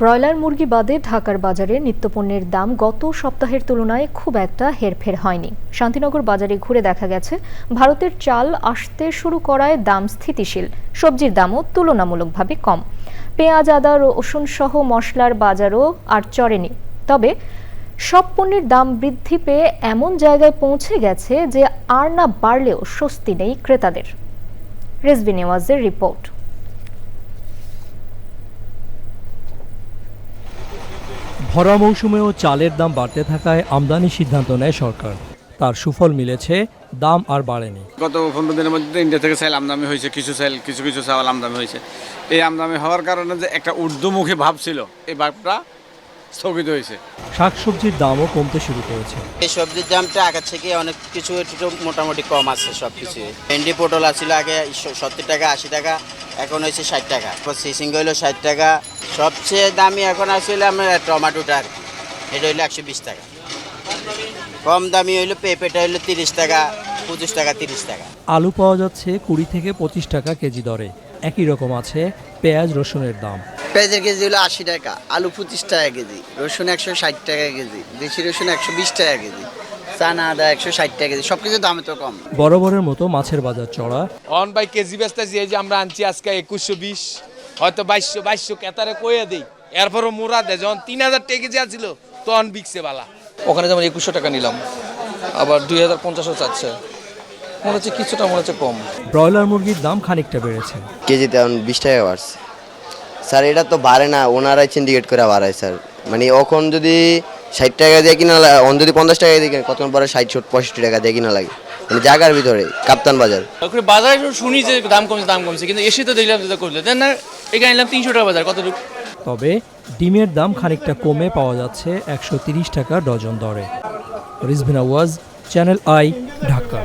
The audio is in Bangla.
ব্রয়লার মুরগি বাদে ঢাকার বাজারে নিত্যপণ্যের দাম গত সপ্তাহের তুলনায় খুব একটা হেরফের হয়নি। শান্তিনগর বাজারে ঘুরে দেখা গেছে, ভারতের চাল আসতে শুরু করায় দাম স্থিতিশীল, সবজির দামও তুলনামূলকভাবে কম। পেঁয়াজ, আদা রসুন সহ মশলার বাজারও আর চড়েনি। তবে সব পণ্যের দাম বৃদ্ধি পেয়ে এমন জায়গায় পৌঁছে গেছে যে আর না বাড়লেও স্বস্তি নেই ক্রেতাদের। রেজবি নেওয়াজের রিপোর্ট। ভরা মৌসুমেও চালের দাম বাড়তে থাকায় আমদানি সিদ্ধান্ত নেয় সরকার। তার সুফল মিলেছে, দাম আর বাড়েনি। গত পনেরো দিনের মধ্যে ইন্ডিয়া থেকে চাল আমদানি হয়েছে, কিছু চাল, কিছু কিছু চাল আমদানি হয়েছে। এই আমদানি হওয়ার কারণে যে একটা ঊর্ধ্বমুখী ভাব ছিল, এই ভাবটা স্থগিত হয়েছে। শাকসবজির দামও কমতে শুরু করেছে। এই সবজির দামটা আগের থেকে অনেক কিছু একটু মোটামুটি কম আছে সব কিছু ভেন্ডি পটল আছিল আগে সত্তর টাকা আশি টাকা এখন হয়েছে ষাট টাকা। সিসিং হইল ষাট টাকা। সবচেয়ে দামি এখন আসলে আমরা টমেটোটা আর কি। এটা হইল একশো বিশ টাকা। কম দামি হইল পেঁপেটা হইল তিরিশ টাকা পঁচিশ টাকা তিরিশ টাকা। আলু পাওয়া যাচ্ছে কুড়ি থেকে পঁচিশ টাকা কেজি দরে। একই রকম আছে পেঁয়াজ রসুনের দাম। পেঁয়াজের কেজি হলো আশি টাকা আলু পঁচিশ টাকা কেজি রসুন একশো ষাট টাকা কেজি দেশি রসুন একশো বিশ টাকা কেজি চানা আদা একশো ষাট টাকা কেজি সব কিছু দামে তো কম। বরাবরের মতো মাছের বাজার চড়া। অন বাই কেজি বেচতেছি এই যে আমরা আনছি আজকে একুশশো বিশ হয়তো বাইশশো বাইশশো কেতারে কয়ে দেই। এরপরও মোরা দেয় যখন তিন হাজার টাকা কেজি আছিল তখন বিকছে বালা। ওখানে যেমন একুশশো টাকা নিলাম আবার দুই হাজার পঞ্চাশও চাচ্ছে। মনে হচ্ছে কিছুটা মনে হচ্ছে কম। ব্রয়লার মুরগির দাম খানিকটা বেড়েছে। কেজিতে এখন বিশ টাকা বাড়ছে। স্যার এটা তো বাড়ে না ওনারাই সিন্ডিকেট করে বাড়ায় স্যার। মানে এখন যদি ষাট টাকা দিয়ে কিনা লাগে অন যদি পঞ্চাশ টাকা দিয়ে কিনে কতক্ষণ পরে ষাট সত্তর পঁয়ষট্টি টাকা দিয়ে কিনা লাগে? মানে জায়গার ভিতরে কাপ্তান বাজার। ওখানে বাজারে শুনি যে দাম কমছে দাম কমছে কিন্তু এসে তো দেখলাম যেটা করল। দেন না এখানে নিলাম তিনশো টাকা বাজার কতটুকু? তবে ডিমের দাম খানিকটা কমে পাওয়া যাচ্ছে একশো তিরিশ টাকা ডজন দরে। Rizvina Waz channel I Dhaka.